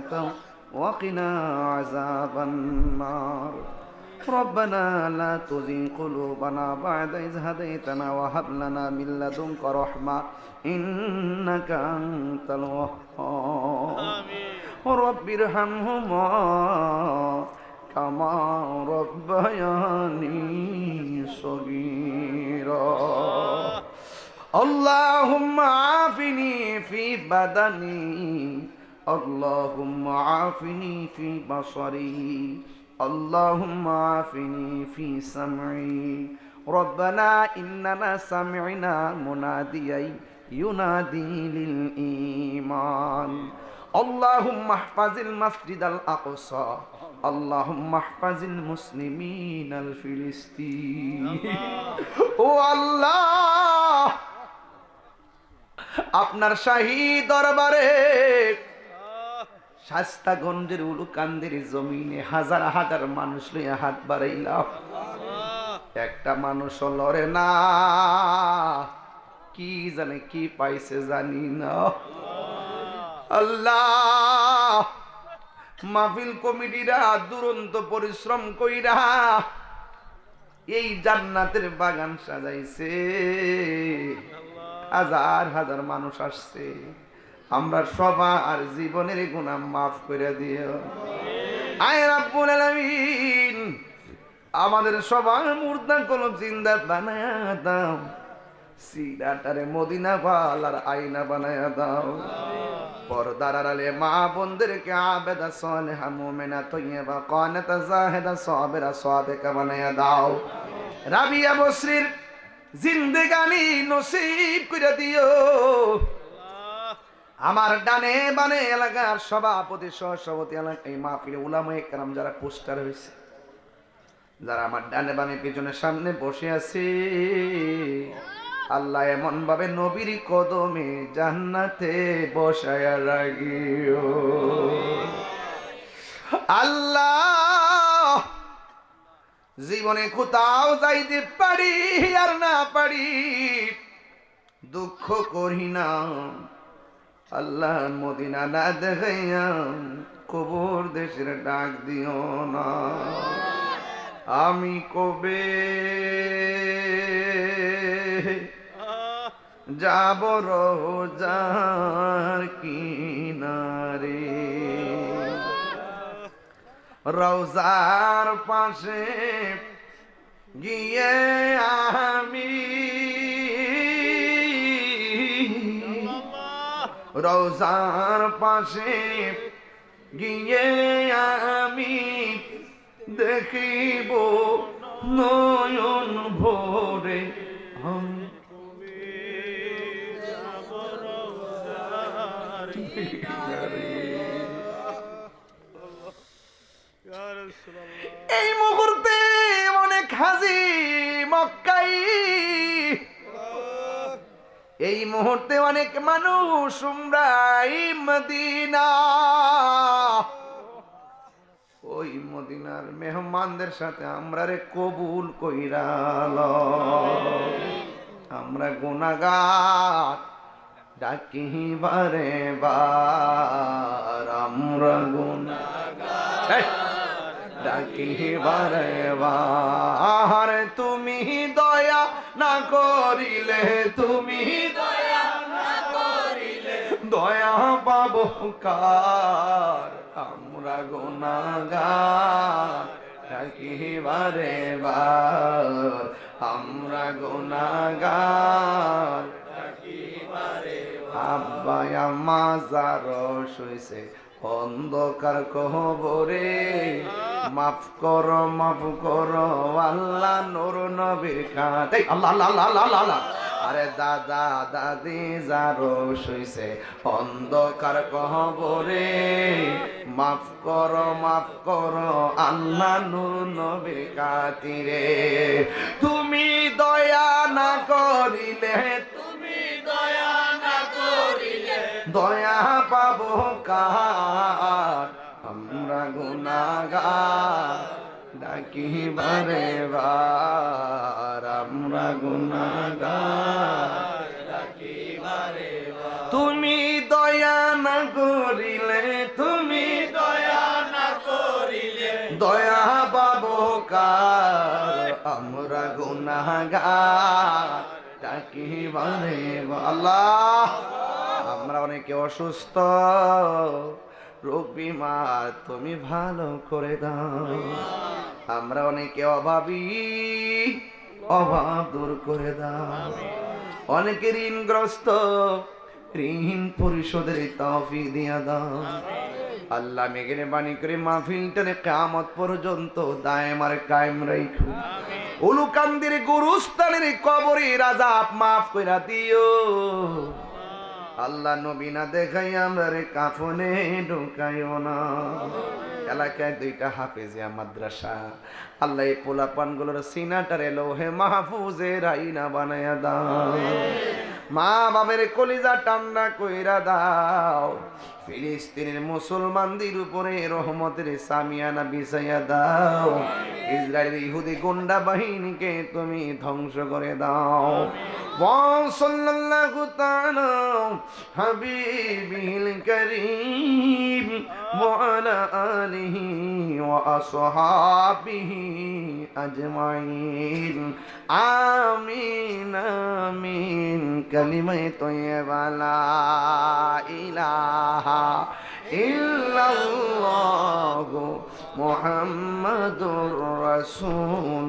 حسنة وقنا عذاب النار ربنا لا تزغ قلوبنا بعد إذ هديتنا وهب لنا من لدنك رحمة إنك أنت الوهاب رب ارحمهما كما ربياني صغيرا اللهم عافني في بدني اللهم عافني في بصري اللهم عافني في سمعي ربنا إننا سمعنا مناديا ينادي للإيمان اللهم احفظ المسجد الأقصى اللهم احفظ المسلمين الفلسطين ও আল্লাহ আপনার শাহী দরবারে শাস্তাগঞ্জের উলুকান্দের জমিনে হাজার হাজার মানুষ লইয়া হাত বাড়াইলাম। একটা মানুষ লড়ে না। কি জানে কি পাইছে জানি না। আল্লাহ। মাহফিল কমিটিরা দুরন্ত পরিশ্রম কইরা এই জান্নাতের বাগান সাজাইছে। হাজার হাজার মানুষ আসছে। আমরা সবার জীবনের গুণা মাফ করে দিও। আয় রাব্বুল আমাদের সবার মুর্দা কোন জিন্দা বানায়া দাও। সিরাটারে মদিনা পালার আইনা বানায়া দাও। পর্দার আড়ালে মা বোনদেরকে আবেদা সলেহা, মুমিনা, তৈয়বা, কানাতা, জাহেদা, সাবিরা, সাদিকা বানায়া দাও। রাবিয়া বসরির জিন্দেগানি নসিব করে দিও। আমার ডানে বানে এলাকার সভাপতি, সহসভাপতি এলাকা এই মাহফিলে উলামা একরাম যারা পোস্টার হয়েছে, যারা আমার ডানে বানে পিছনে সামনে বসে আছে, আল্লাহ এমন ভাবে নবীর কদমে জান্নাতে বসায়া রাখিও। আল্লাহ, জীবনে কোথাও যাইতে পারি আর না পারি, দুঃখ করি না। আল্লাহ মদিনা না দেখাইয়া কবর দেশের ডাক দিও না। আমি কবে যাব রোজার কিনারে? রোজার পাশে গিয়ে আমি রোজার পাশে গিয়ে আমি দেখিব নয়ন ভোরে এই মুহূর্তে অনেক হাজি মক্কাই এই মুহূর্তে অনেক মানুষ মদিনা। ওই মদিনার মেহমানদের সাথে আমরা রে কবুল কইরাল আমরা গুনাগার ডাকি বারে। আমরা গুনাগার ডাকি বারে। তুমি দয়া না করিলে, তুমি দয়া পাব কার? আমরা গুনাগার ডাকি বারে। আমরা গুনাগার আব্বাই আম্মা, যার শুইছে অন্ধকার কহবরে মাফ কর মাফ কর, আল্লাহ নুর নবীর আল্লাহ আল্লাহ আল্লাহ আল্লাহ আল্লাহ। আরে দাদা, দাদি যারো শুইছে, অন্ধকার কহবরে মাফ কর মাফ কর, আল্লাহ নুর নবীর কাতিরে তুমি দয়া না করিলে, তুমি দয়া না করিলে, দয়া পাবো কার? আমরা গুনাগার ডাকি বারে বার। আমরা তুমি দয়া না করিলে, তুমি দয়া পাবো কার? আমরা গুনাহগার, ডাকি বারে আল্লাহ। আমরা অনেকে অসুস্থ। রোগ বিমার তুমি ভালো করে দাও। আমরা অনেকে অভাবী। অভাব দূর করে দাও। অনেকে ঋণগ্রস্ত, ঋণ পরিশোধের তফি দিয়া দাও। আল্লাহ মেঘের বাণী করে মাহফিলটারে কামত পর্যন্ত দায়মার কায়েম রাইখু। উলুকান্দির গুরুস্থানের কবরে রাজা মাফ কইরা দিও। আল্লাহ নবীনা দেখাই আমরা রে কাফনে ঢুকাইও না। এলাকায় দুইটা হাফেজিয়া মাদ্রাসা। আল্লাহ এই পোলাপানগুলোর সিনাটারে লোহে মাহফুজের আইনা বানায়া দাও। মা বাবের কলিজা টান্না কইরা দাও। ফিলিস্তিনের মুসলমানদের উপরে রহমতের সামিয়ানা বিছাইয়া দাও। ইসরায়েলের ইহুদি গুন্ডা বাহিনীকে তুমি ধ্বংস করে দাও। সাল্লাল্লাহু তাআলা হাবিবিল করিম ওয়া আলা আলিহি ওয়া আসহাবিহি আজমাইন। আমিন আমিন, কালিমায়ে তয়্যিবা লা ইলাহা ইল্লাল্লাহু মুহাম্মাদুর রাসূল